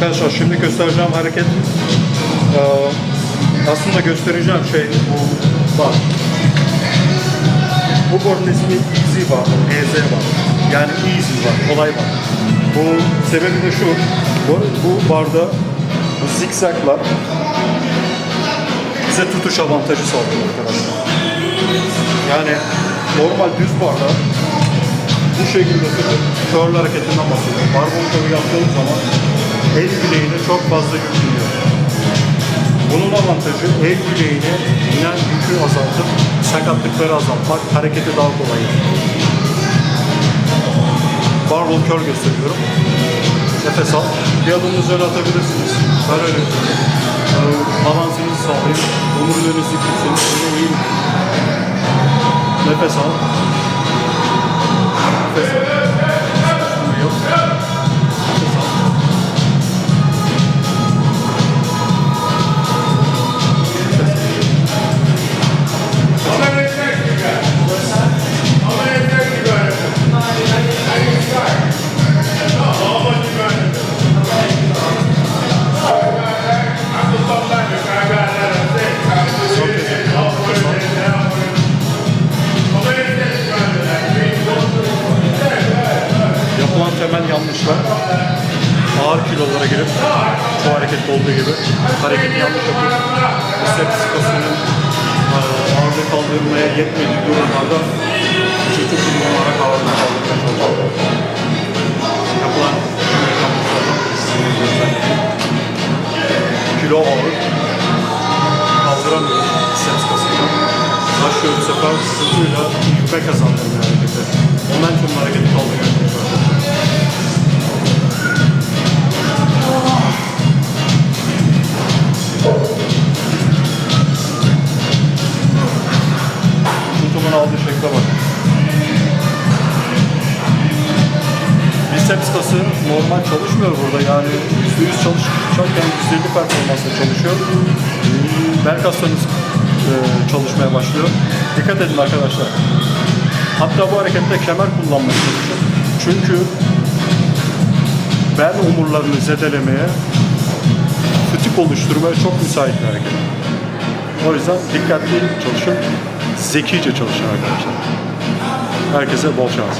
Arkadaşlar şimdi göstereceğim hareket aslında göstereceğim şey bak. Bu board'un ismi Easy var, EZ var. Yani easy var, kolay var. Bu sebebi de şu, bu, bu barda bu zikzaklar bize tutuş avantajı sağlıyor arkadaşlar. Yani normal düz barda bu şekilde tutup curl hareketinden bahsediyorum. Barbell curl yaptığımız zaman el bileğine çok fazla yük biniyor. Bunun avantajı el bileğine inen yükü azaltıp sakatlıkları azaltmak, hareketi daha kolay. Barbell curl gösteriyorum. Nefes al. Bir adım üzerine atabilirsiniz. Ben öyle balansınızı sağlayın. Omurlarınızı iyi Nefes al. Yanlışlar ağır kilolara girip bu harekette olduğu gibi hareketi yanlış yapıp biceps kasının ağırlık kaldırmaya yetmediği durumlarda vücudu kullanarak ağırlık kaldırmaya çalışıyor. Yapılan. Kilo ağır kaldıramıyor biceps kasıyla. Başlıyor bu sefer sırtıyla yükme kazandırmıyor hareketi. Bak. Biceps kası normal çalışmıyor burada yani %100 çalışırken %50 performansla çalışıyor. Bel kaslarınız e, çalışmaya başlıyor. Dikkat edin arkadaşlar. Hatta bu harekette kemer kullanmaya çalışın. Çünkü bel omurlarını zedelemeye, fıtık oluşturmaya çok müsait bir hareket. O yüzden dikkatli çalışın, zekice çalışın arkadaşlar. Herkese bol şans.